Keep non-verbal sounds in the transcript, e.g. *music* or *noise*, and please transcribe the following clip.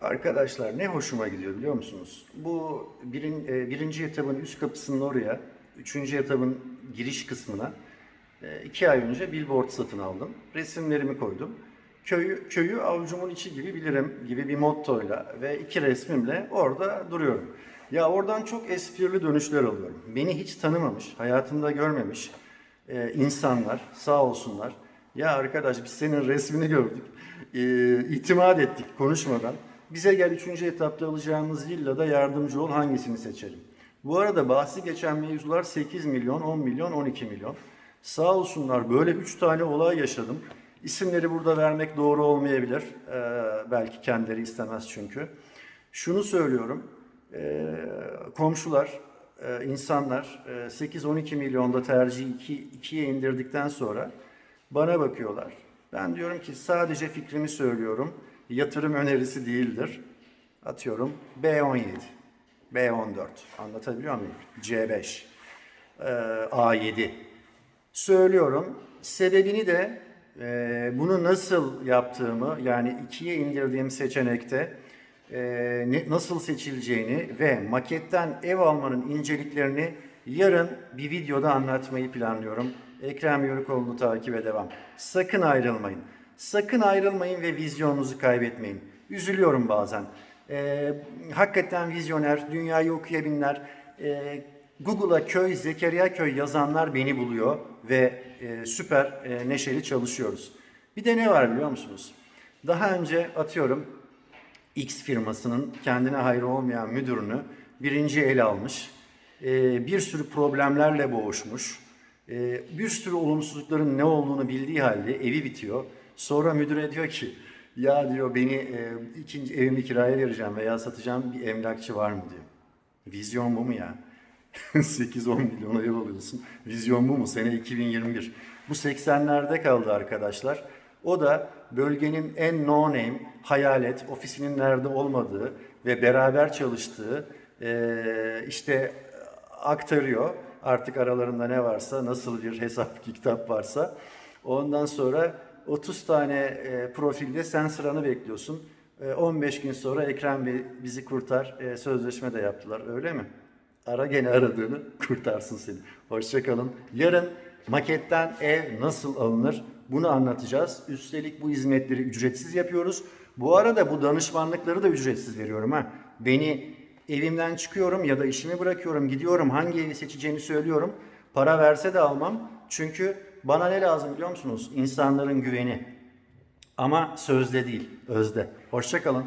Arkadaşlar ne hoşuma gidiyor biliyor musunuz? Bu birin, e, birinci etabın üst kapısının oraya, üçüncü etabın giriş kısmına e, iki ay önce billboard satın aldım. Resimlerimi koydum. Köyü, köyü avucumun içi gibi bilirim gibi bir mottoyla ve iki resmimle orada duruyorum. Ya oradan çok esprili dönüşler alıyorum. Beni hiç tanımamış, hayatımda görmemiş e, insanlar sağ olsunlar. Ya arkadaş biz senin resmini gördük. İtimat ettik konuşmadan. Bize gel 3. etapta alacağımız villada yardımcı ol hangisini seçelim? Bu arada bahsi geçen mevzular 8 milyon, 10 milyon, 12 milyon. Sağ olsunlar böyle 3 tane olay yaşadım. İsimleri burada vermek doğru olmayabilir. Ee, belki kendileri istemez çünkü. Şunu söylüyorum. Ee, komşular, e, insanlar e, 8-12 milyonda tercihi 2, 2'ye indirdikten sonra bana bakıyorlar. Ben diyorum ki sadece fikrimi söylüyorum. Yatırım önerisi değildir. Atıyorum B17, B14 anlatabiliyor muyum? C5, e, A7 söylüyorum. Sebebini de e, bunu nasıl yaptığımı yani ikiye indirdiğim seçenekte e, nasıl seçileceğini ve maketten ev almanın inceliklerini yarın bir videoda anlatmayı planlıyorum. Ekrem Yörükoğlu'nu takip devam. Sakın ayrılmayın. Sakın ayrılmayın ve vizyonunuzu kaybetmeyin. Üzülüyorum bazen. E, hakikaten vizyoner, dünyayı okuyabilenler, e, Google'a köy, Zekeriya köy yazanlar beni buluyor ve e, süper e, neşeli çalışıyoruz. Bir de ne var biliyor musunuz? Daha önce atıyorum X firmasının kendine hayrı olmayan müdürünü birinci ele almış. E, bir sürü problemlerle boğuşmuş. E, bir sürü olumsuzlukların ne olduğunu bildiği halde evi bitiyor. Sonra müdüre diyor ki ya diyor beni e, ikinci evimi kiraya vereceğim veya satacağım bir emlakçı var mı diyor. Vizyon bu mu ya? *laughs* 8-10 milyona ev alıyorsun. Vizyon bu mu? Sene 2021. Bu 80'lerde kaldı arkadaşlar. O da bölgenin en no name, hayalet, ofisinin nerede olmadığı ve beraber çalıştığı eee, işte aktarıyor. Artık aralarında ne varsa, nasıl bir hesap *laughs* kitap varsa. Ondan sonra 30 tane e, profilde sen sıranı bekliyorsun. E, 15 gün sonra Ekrem Bey bizi kurtar e, sözleşme de yaptılar öyle mi? Ara gene aradığını kurtarsın seni. Hoşçakalın. Yarın maketten ev nasıl alınır bunu anlatacağız. Üstelik bu hizmetleri ücretsiz yapıyoruz. Bu arada bu danışmanlıkları da ücretsiz veriyorum ha. Beni evimden çıkıyorum ya da işimi bırakıyorum, gidiyorum hangi evi seçeceğimi söylüyorum. Para verse de almam. Çünkü bana ne lazım biliyor musunuz? İnsanların güveni. Ama sözde değil, özde. Hoşçakalın.